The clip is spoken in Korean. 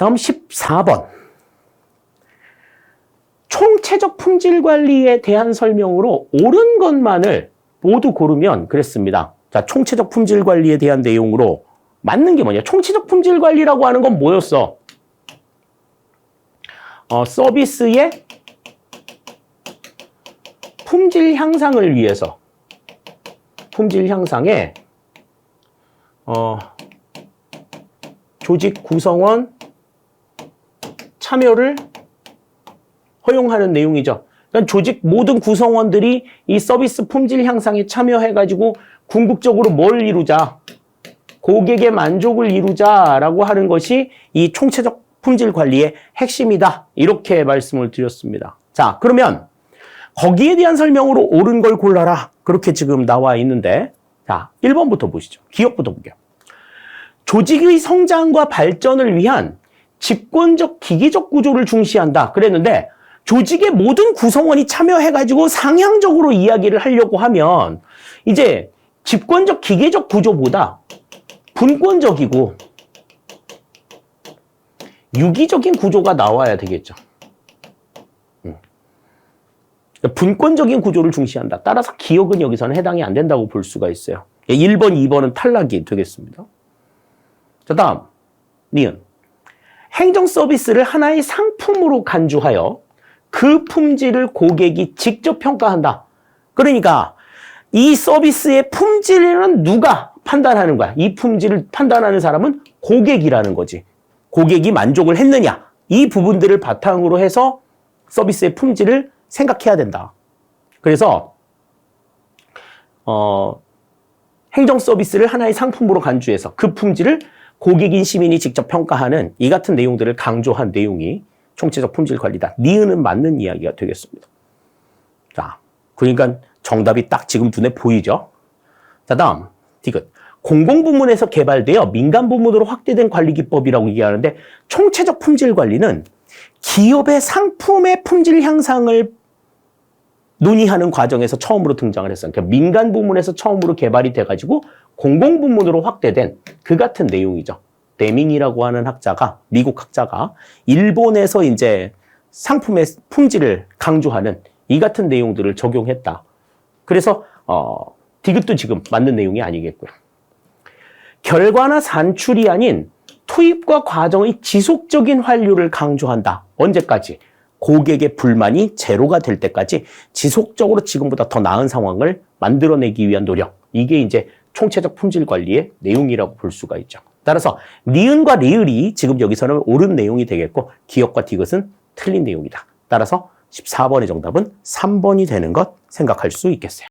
다음 14번. 총체적 품질 관리에 대한 설명으로 옳은 것만을 모두 고르면 그랬습니다. 자, 총체적 품질 관리에 대한 내용으로 맞는 게 뭐냐? 총체적 품질 관리라고 하는 건 뭐였어? 어, 서비스의 품질 향상을 위해서 품질 향상에 어, 조직 구성원 참여를 허용하는 내용이죠. 그러니까 조직 모든 구성원들이 이 서비스 품질 향상에 참여해가지고 궁극적으로 뭘 이루자? 고객의 만족을 이루자라고 하는 것이 이 총체적 품질 관리의 핵심이다. 이렇게 말씀을 드렸습니다. 자, 그러면 거기에 대한 설명으로 옳은 걸 골라라. 그렇게 지금 나와 있는데, 자, 1번부터 보시죠. 기업부터 볼게요. 조직의 성장과 발전을 위한 집권적 기계적 구조를 중시한다. 그랬는데, 조직의 모든 구성원이 참여해가지고 상향적으로 이야기를 하려고 하면, 이제 집권적 기계적 구조보다 분권적이고 유기적인 구조가 나와야 되겠죠. 음. 분권적인 구조를 중시한다. 따라서 기억은 여기서는 해당이 안 된다고 볼 수가 있어요. 1번, 2번은 탈락이 되겠습니다. 자, 다음. 니은. 행정 서비스를 하나의 상품으로 간주하여 그 품질을 고객이 직접 평가한다. 그러니까 이 서비스의 품질은 누가 판단하는 거야? 이 품질을 판단하는 사람은 고객이라는 거지. 고객이 만족을 했느냐? 이 부분들을 바탕으로 해서 서비스의 품질을 생각해야 된다. 그래서 어, 행정 서비스를 하나의 상품으로 간주해서 그 품질을 고객인 시민이 직접 평가하는 이 같은 내용들을 강조한 내용이 총체적 품질 관리다. 니은은 맞는 이야기가 되겠습니다. 자, 그러니까 정답이 딱 지금 눈에 보이죠? 자, 다음, 디귿. 공공부문에서 개발되어 민간부문으로 확대된 관리 기법이라고 얘기하는데 총체적 품질 관리는 기업의 상품의 품질 향상을 논의하는 과정에서 처음으로 등장을 했어요. 그러니까 민간 부문에서 처음으로 개발이 돼가지고 공공 부문으로 확대된 그 같은 내용이죠. 데밍이라고 하는 학자가 미국 학자가 일본에서 이제 상품의 품질을 강조하는 이 같은 내용들을 적용했다. 그래서 어 디귿도 지금 맞는 내용이 아니겠고요. 결과나 산출이 아닌 투입과 과정의 지속적인 환류를 강조한다. 언제까지? 고객의 불만이 제로가 될 때까지 지속적으로 지금보다 더 나은 상황을 만들어내기 위한 노력. 이게 이제 총체적 품질 관리의 내용이라고 볼 수가 있죠. 따라서 니은과 리을이 지금 여기서는 옳은 내용이 되겠고 기업과 디귿은 틀린 내용이다. 따라서 14번의 정답은 3번이 되는 것 생각할 수 있겠어요.